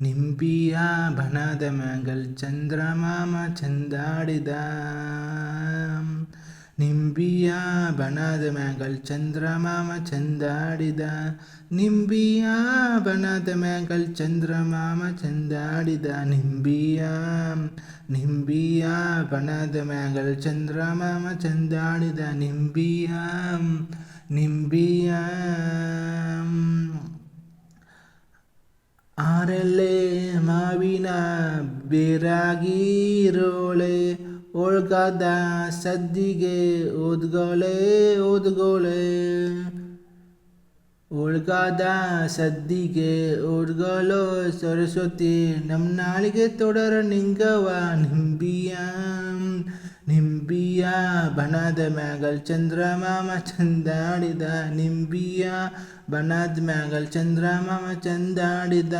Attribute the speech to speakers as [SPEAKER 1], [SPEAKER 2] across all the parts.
[SPEAKER 1] ನಿಂಬಿಯ ಬಣದ ಮ್ಯಾಗಲ್ ಚಂದ್ರಮಾಮ ಚಂದಾಡಿದ ನಿಂಬಿಯ ಬಣದ ಮ್ಯಾಗಲ್ ಚಂದ್ರಮಾಮ ಚಂದಾಡಿದ ನಿಂಬಿಯ ಬಣದ ಮ್ಯಾಗಲ್ ಚಂದ್ರಮಾಮ ಚಂದಾಡಿದ ನಿಂಬಿಯ ನಿಂಬಿಯ ಬಣದ ಮ್ಯಾಗಲ್ ಚಂದ್ರಮಾಮ ಚಂದಾಡಿದ ನಿಂಬಿಯ ನಿಂಬಿಯ ಆರೆಲೆ ಮಾವಿನ ಬೇರಾಗಿರೋಳೆ, ಒಳ್ಗಾದ ಸದ್ದಿಗೆ ಓದ್ಗೋಳೆ ಓದ್ಗೋಳೆ. ಒಳ್ಗಾದ ಸದ್ದಿಗೆ ಓದ್ಗೋಳು ಸರಸ್ವತಿ ನಮ್ಮ ನಾಳಿಗೆ ತೊಡರ ನಿಂಗವ ನಿಂಬಿಯ. ನಿಂಬಿಯ ಬಣದ ಮ್ಯಾಗಲ್ ಚಂದ್ರಮಾಮ ಚಂದಾಡಿದ, ನಿಂಬಿಯ ಬಣದ ಮ್ಯಾಗಲ್ ಚಂದ್ರಮಾಮ ಚಂದಾಡಿದ.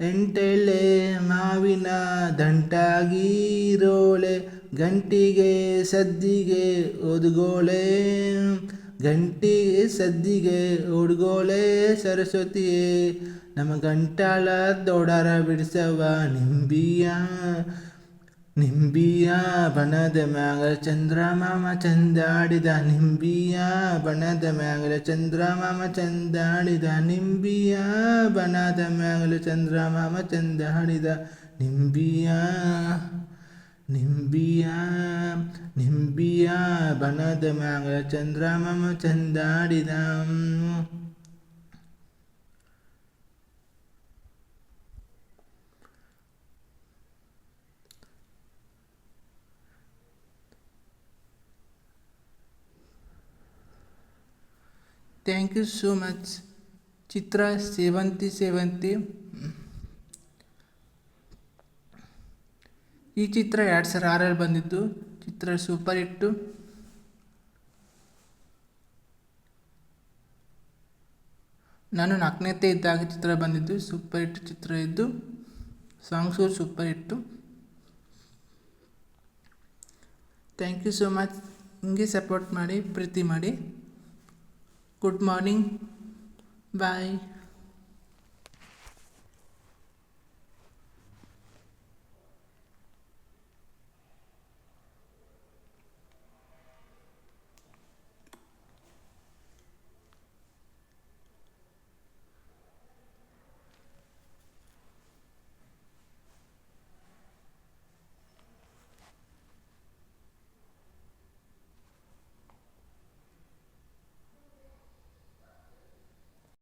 [SPEAKER 1] ಎಂಟೆಳೆ ಮಾವಿನ ದಂಟಾಗಿರೋಳೆ ಗಂಟಿಗೆ ಸದ್ದಿಗೆ ಓದ್ಗೋಳೆ, ಗಂಟಿಗೆ ಸದ್ದಿಗೆ ಓಡುಗೋಳೆ ಸರಸ್ವತಿಯೇ ನಮ್ಮ ಗಂಟಾಳ ದೊಡರ ಬಿಡಿಸವ ನಿಂಬಿಯ. ನಿಂಬಿಯ ಬಣದ ಮ್ಯಾಗಲ ಚಂದ್ರಮಾಮ ಚಂದಾಡಿದ, ನಿಂಬಿಯ ಬಣದ ಮ್ಯಾಗಲ ಚಂದ್ರಮಾಮ ಚಂದಾಡಿದ, ನಿಂಬಿಯ ಬಣದ ಮ್ಯಾಗಲ ಚಂದ್ರಮಾಮ ಚಂದಾಡಿದ, ನಿಂಬಿಯ ನಿಂಬಿಯ ನಿಂಬಿಯ ಬಣದ ಮ್ಯಾಗಲ ಚಂದ್ರಮಾಮ ಚಂದಾಡಿದ. ಥ್ಯಾಂಕ್ ಯು ಸೋ ಮಚ್ ಚಿತ್ರ ಸೇವಂತಿ ಸೇವಂತಿ ಈ ಚಿತ್ರ ಎರಡು ಸಾವಿರ ಆರಲ್ಲಿ ಬಂದಿತ್ತು ಚಿತ್ರ ಸೂಪರ್ ಇಟ್ಟು ನಾನು ನಾಲ್ಕನೇತೆ ಇದ್ದಾಗ ಚಿತ್ರ ಬಂದಿದ್ದು. ಸೂಪರ್ ಹಿಟ್ ಚಿತ್ರ ಇದ್ದು ಸಾಂಗ್ಸು ಸೂಪರ್ ಇಟ್ಟು ಥ್ಯಾಂಕ್ ಯು ಸೋ ಮಚ್ ಹಿಂಗೆ ಸಪೋರ್ಟ್ ಮಾಡಿ, ಪ್ರೀತಿ ಮಾಡಿ. Good morning. Bye.